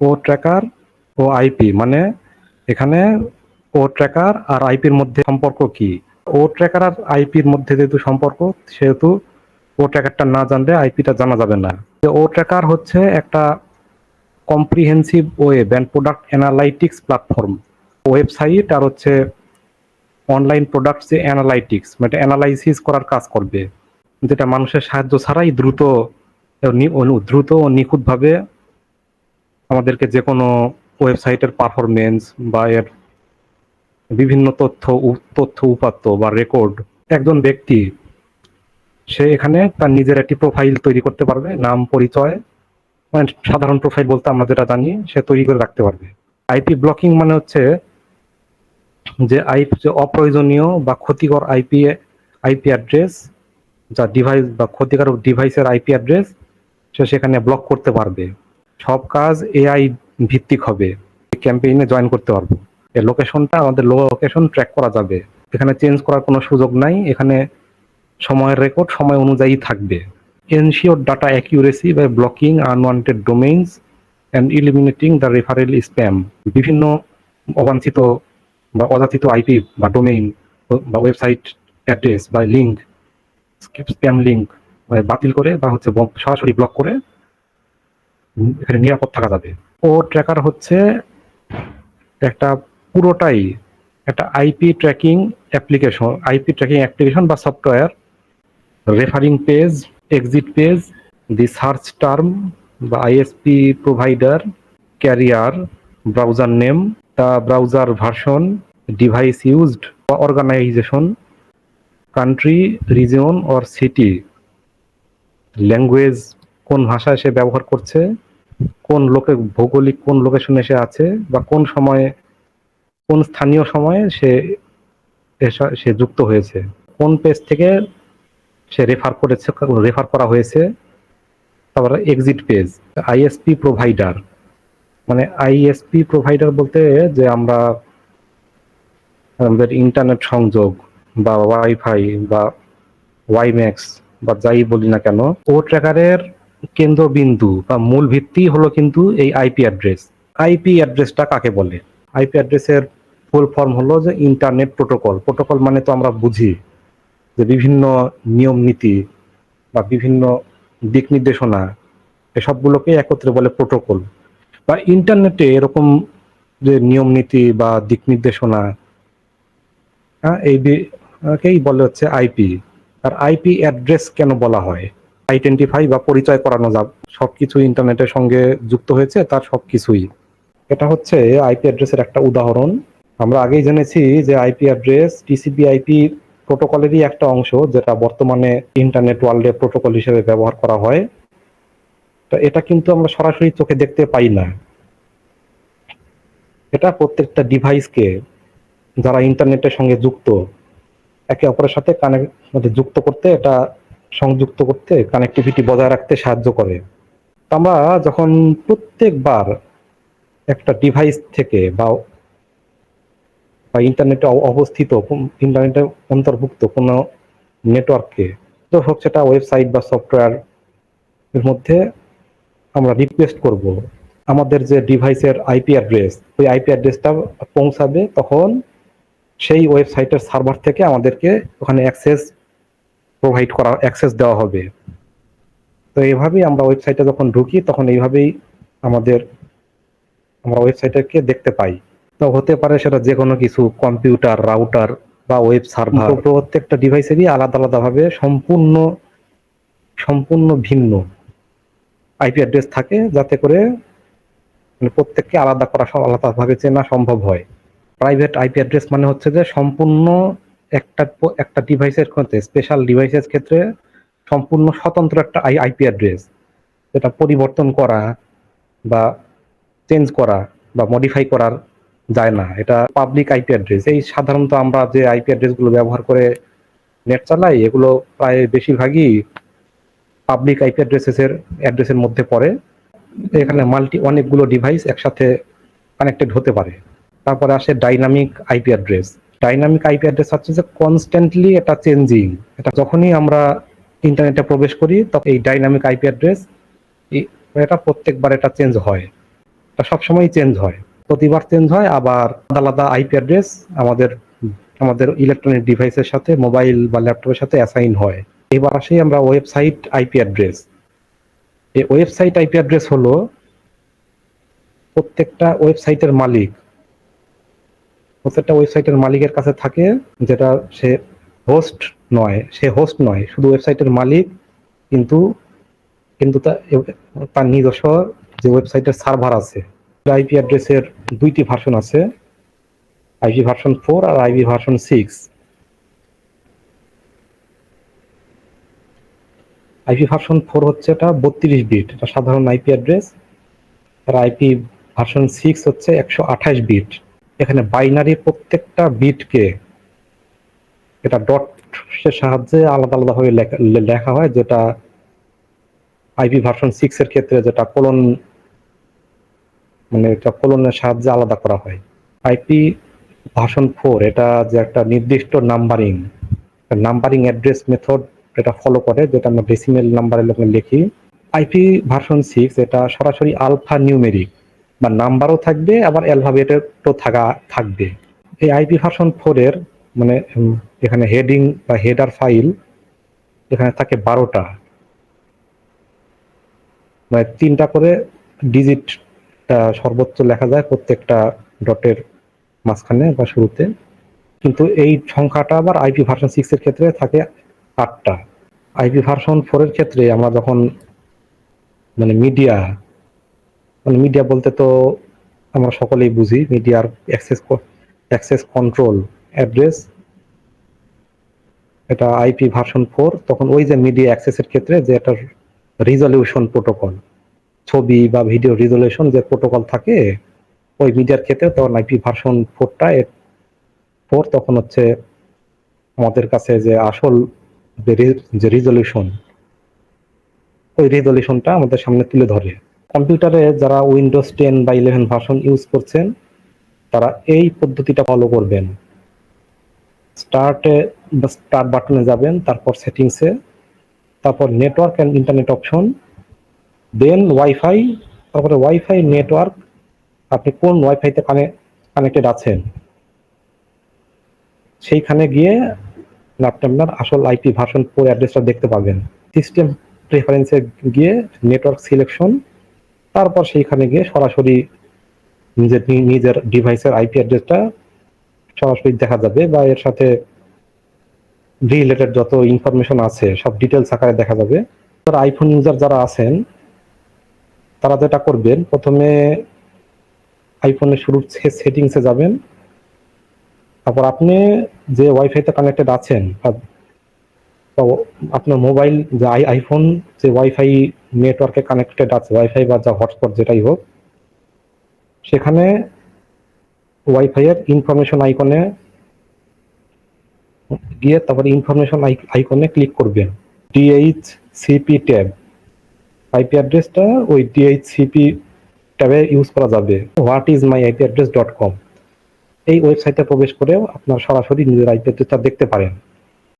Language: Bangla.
ও ট্র্যাকার ও আইপি মানে এখানে ও ট্র্যাকার আর আইপির মধ্যে সম্পর্ক কি? ও ট্র্যাকার আর আইপির মধ্যে যেহেতু সম্পর্ক, সেহেতু ও ট্র্যাকারটা না জানলে আইপিটা জানা যাবে না। ও ট্র্যাকার হচ্ছে একটা comprehensive web and product analytics platform website আর হচ্ছে অনলাইন প্রোডাক্ট যে অ্যানালাইটিক্স মানে অ্যানালাইসিস করার কাজ করবে। যেটা মানুষের সাহায্য ছাড়াই দ্রুত দ্রুত ও নিখুঁতভাবে আমাদেরকে যে কোনো ওয়েবসাইটের পারফরমেন্স বা এর বিভিন্ন তথ্য তথ্য উপাত্ত বা রেকর্ড একজন ব্যক্তি, সে এখানে তার নিজের একটি প্রোফাইল তৈরি করতে পারবে, নাম, পরিচয় মানে সাধারণ প্রোফাইল বলতে আমরা যেটা জানি, সে তৈরি করে রাখতে পারবে। আইপি ব্লকিং মানে হচ্ছে যে আইপি, যে অপ্রয়োজনীয় বা ক্ষতিকর আইপি আইপি অ্যাড্রেস যা ডিভাইস বা ক্ষতিকারক ডিভাইসের আইপি অ্যাড্রেস, সে সেখানে ব্লক করতে পারবে। সব কাজ এআই ভিত্তিক হবে। ক্যাম্পেইনে জয়েন করতে পারব। এই লোকেশনটা আমাদের লোকেশন ট্র্যাক করা যাবে। এখানে চেঞ্জ করার কোনো সুযোগ নাই। এখানে সময়ের রেকর্ড সময় অনুযায়ী থাকবে। Ensure data accuracy by blocking unwanted domains and eliminating the referral spam বিভিন্ন অবাঞ্ছিত বা অযাচিত আইপি বা ডোমেইন বা ওয়েবসাইট অ্যাড্রেস বা লিঙ্ক স্প্যাম লিঙ্ক বাতিল করে বা হচ্ছে সরাসরি ব্লক করে এখানে নিরাপদ থাকা যাবে। ও ট্র্যাকার হচ্ছে একটা পুরোটাই একটা IP tracking application IP tracking application বা software referring page exit page the search term বা ISP provider carrier browser name the browser version device used বা organisation country region or city language কোন ভাষায় সে ব্যবহার করছে কোন লোকে ভৌগোলিক কোন লোকেশনে সে আছে বা কোন সময়ে, কোন স্থানীয় সময়ে সে সে যুক্ত হয়েছে? কোন পেজ থেকে সে রেফার করেছে রেফার করা হয়েছে? তারপরে এক্সিট পেজ আইএসপি প্রোভাইডার মানে আইএসপি প্রোভাইডার বলতে যে আমরা আমাদের ইন্টারনেট সংযোগ বা ওয়াইফাই বা ওয়াইম্যাক্স বা যাই বলি না কেন, ও ট্র্যাকারের কেন্দ্রবিন্দু বা মূল ভিত্তি হলো কিন্তু এই আইপি অ্যাড্রেস আইপি অ্যাড্রেসটা কাকে বলে? আইপি অ্যাড্রেসের ফুল ফর্ম হলো যে ইন্টারনেট প্রোটোকল প্রোটোকল মানে তো আমরা বুঝি যে বিভিন্ন নিয়ম নীতি বা বিভিন্ন দিক নির্দেশনা, এসবগুলোকে একত্রে বলে প্রোটোকল বা ইন্টারনেটে এরকম যে নিয়ম নীতি বা দিক নির্দেশনা হ্যাঁ এই বলে হচ্ছে আইপি আর আইপি অ্যাড্রেস কেন বলা হয়? আইডেন্টিফাই বা পরিচয় করানো যাব সবকিছু ইন্টারনেটের সঙ্গে যুক্ত হয়েছে, তার সবকিছুই। এটা হচ্ছে আইপি অ্যাড্রেসের একটা উদাহরণ। আমরা আগেই জেনেছি যে আইপি অ্যাড্রেস টিসিপি আইপি প্রোটোকলেরই একটা অংশ, যেটা বর্তমানে ইন্টারনেট ওয়ার্ল্ডে প্রোটোকল হিসেবে ব্যবহার করা হয়। তো এটা কিন্তু আমরা সরাসরি চোখে দেখতে পাই না। এটা প্রত্যেকটা ডিভাইসকে যারা ইন্টারনেটের সঙ্গে যুক্ত, একে অপরের সাথে কানেক্ট যুক্ত করতে এটা সংযুক্ত করতে কানেক্টিভিটি বজায় রাখতে সাহায্য করে। আমরা যখন প্রত্যেকবার একটা ডিভাইস থেকে বা বা ইন্টারনেটে অবস্থিত ইন্টারনেটে অন্তর্ভুক্ত কোনো নেটওয়ার্ককে তো হোক সেটা ওয়েবসাইট বা সফটওয়্যার এর মধ্যে আমরা রিকোয়েস্ট করব, আমাদের যে ডিভাইসের আইপি অ্যাড্রেস ওই আইপি অ্যাড্রেসটা পৌঁছাবে তখন সেই ওয়েবসাইটের সার্ভার থেকে আমাদেরকে ওখানে অ্যাক্সেস প্রোভাইড করা অ্যাক্সেস দেওয়া হবে। তো এইভাবেই আমরা ওয়েবসাইটে যখন ঢুকি তখন এইভাবেই আমাদের আমরা ওয়েবসাইটকে দেখতে পাই। তো হতে পারে সেটা যে কোনো কিছু কম্পিউটার রাউটার বা ওয়েব সার্ভার প্রত্যেকটা ডিভাইসেরই আলাদা আলাদাভাবে সম্পূর্ণ সম্পূর্ণ ভিন্ন আইপি অ্যাড্রেস থাকে যাতে করে মানে প্রত্যেককে আলাদা করা সব আলাদাভাবে চেনা সম্ভব হয়। প্রাইভেট আইপি অ্যাড্রেস মানে হচ্ছে যে সম্পূর্ণ একটা একটা ডিভাইসের ক্ষেত্রে স্পেশাল ডিভাইসের ক্ষেত্রে সম্পূর্ণ স্বতন্ত্র একটা আই আইপি অ্যাড্রেস যেটা পরিবর্তন করা বা চেঞ্জ করা বা মডিফাই করার যায় না। এটা পাবলিক আইপি অ্যাড্রেস এই সাধারণত আমরা যে আইপি অ্যাড্রেসগুলো ব্যবহার করে নেট চালাই, এগুলো প্রায় বেশিরভাগই পাবলিক আইপি অ্যাড্রেসের অ্যাড্রেসের মধ্যে পড়ে। এখানে মাল্টি অনেকগুলো ডিভাইস একসাথে কানেক্টেড হতে পারে। তারপরে আসে dynamic IP address dynamic IP address হচ্ছে যে কনস্ট্যান্টলি এটা চেঞ্জিং এটা যখনই আমরা ইন্টারনেটে প্রবেশ করি, তখন এই ডাইনামিক আইপি অ্যাড্রেস এটা প্রত্যেকবার এটা চেঞ্জ হয়। এটা সবসময় চেঞ্জ হয়। প্রতিবার চেঞ্জ হয়, আবার আলাদা আলাদা আইপি অ্যাড্রেস আমাদের আমাদের ইলেকট্রনিক ডিভাইসের সাথে মোবাইল বা ল্যাপটপের সাথে অ্যাসাইন হয়। এবার আসি আমরা ওয়েবসাইট আইপি অ্যাড্রেস। এই ওয়েবসাইট আইপি অ্যাড্রেস হলো প্রত্যেকটা ওয়েবসাইটের মালিক। প্রত্যেকটা ওয়েবসাইটের মালিকের কাছে থাকে যেটা সে হোস্ট নয়, সে হোস্ট নয়, শুধু ওয়েবসাইটের মালিক কিন্তু কিন্তু তার নিজস্ব যে ওয়েবসাইটের সার্ভার আছে আইপি অ্যাড্রেসের দুইটি ভার্সন আছে আইপি ভার্সন ফোর আর IP version six IP version four হচ্ছে এটা বত্রিশ বিট এটা সাধারণ আইপি অ্যাড্রেস আর আইপি ভার্সন সিক্স হচ্ছে একশো আঠাশ বিট এখানে বাইনারি প্রত্যেকটা বিটকে এটা ডট এর সাহায্যে আলাদা আলাদা ভাবে লেখা হয়, যেটা আইপি ভার্সন সিক্স এর ক্ষেত্রে যেটা কোলন মানে এটা কোলনের সাহায্যে আলাদা করা হয়। আইপি ভার্সন ফোর এটা যে একটা নির্দিষ্ট নাম্বারিং নাম্বারিং অ্যাড্রেস মেথড এটা ফলো করে, যেটা আমরা ডেসিমেল নাম্বারের লোকে লিখি। আইপি ভার্সন সিক্স এটা সরাসরি আলফা নিউমেরিক বা নাম্বারও থাকবে, আবার অ্যালফাবেটেরও থাকা থাকবে। এই আইপি ভার্সন ফোরের মানে এখানে হেডিং বা হেডার ফাইল এখানে থাকে বারোটা। মানে তিনটা করে ডিজিট সর্বোচ্চ লেখা যায় প্রত্যেকটা ডটের মাঝখানে বা শুরুতে। কিন্তু এই সংখ্যাটা আবার আইপি ভার্সন সিক্স এর ক্ষেত্রে থাকে আটটা। আইপি ভার্সন ফোর এর ক্ষেত্রে আমরা যখন মানে মিডিয়া মানে মিডিয়া বলতে তো আমরা সকলেই বুঝি মিডিয়ার অ্যাক্সেস অ্যাক্সেস কন্ট্রোল অ্যাড্রেস এটা আইপি ভার্সন ফোর তখন ওই যে মিডিয়া অ্যাক্সেসের ক্ষেত্রে যে একটা রিজলিউশন প্রোটোকল ছবি বা ভিডিও রিজলিউশন যে প্রোটোকল থাকে, ওই মিডিয়ার ক্ষেত্রে তখন আইপি ভার্সন ফোরটা ফোর তখন হচ্ছে আমাদের কাছে যে আসল যে রিজলিউশন ওই রিজলিউশনটা আমাদের সামনে তুলে ধরে। কম্পিউটারে যারা উইন্ডোজ টেন বা ইলেভেন ভার্সন ইউজ করছেন, তারা এই পদ্ধতিটা ফলো করবেন। স্টার্টে স্টার্ট বাটনে যাবেন, তারপর সেটিংসে তারপর network and internet option then wifi তারপরে ওয়াইফাই নেটওয়ার্ক আপনি কোন ওয়াইফাইতে কানেক্টেড আছেন? সেইখানে গিয়ে আপনি আপনার আসল আইপি ভার্সন ফোর অ্যাড্রেসটা দেখতে পাবেন। সিস্টেম প্রেফারেন্সে গিয়ে নেটওয়ার্ক সিলেকশন তারপর সেইখানে গিয়ে সরাসরি নিজের নিজের ডিভাইসের আইপি অ্যাড্রেসটা সরাসরি দেখা যাবে বা এর সাথে রিলেটেড যত ইনফরমেশন আছে, সব ডিটেলস আকারে দেখা যাবে। আইফোন ইউজার যারা আছেন, তারা যেটা করবেন, প্রথমে আইফোনের শুরুর সেটিংসে যাবেন। তারপর আপনি যে ওয়াইফাইতে কানেক্টেড আছেন আপনার মোবাইল যে আই, আইফোন, যে ওয়াইফাই নেটওয়ার্কে কানেক্টেড আছে, ওয়াইফাই বা যা হটস্পট যেটাই হোক, সেখানে ওয়াইফাই এর ইনফরমেশন আইকনে গিয়ে তারপরে ইনফরমেশন আইকনে ক্লিক করবেন। ডিএইচ সিপি ট্যাব আইপি অ্যাড্রেসটা ওই ডিএইচ সিপি ট্যাবে ইউজ করা যাবে what is my IP address dot com এই ওয়েবসাইটে প্রবেশ করেও আপনার সরাসরি নিজের আইপি অ্যাড্রেসটা দেখতে পারেন।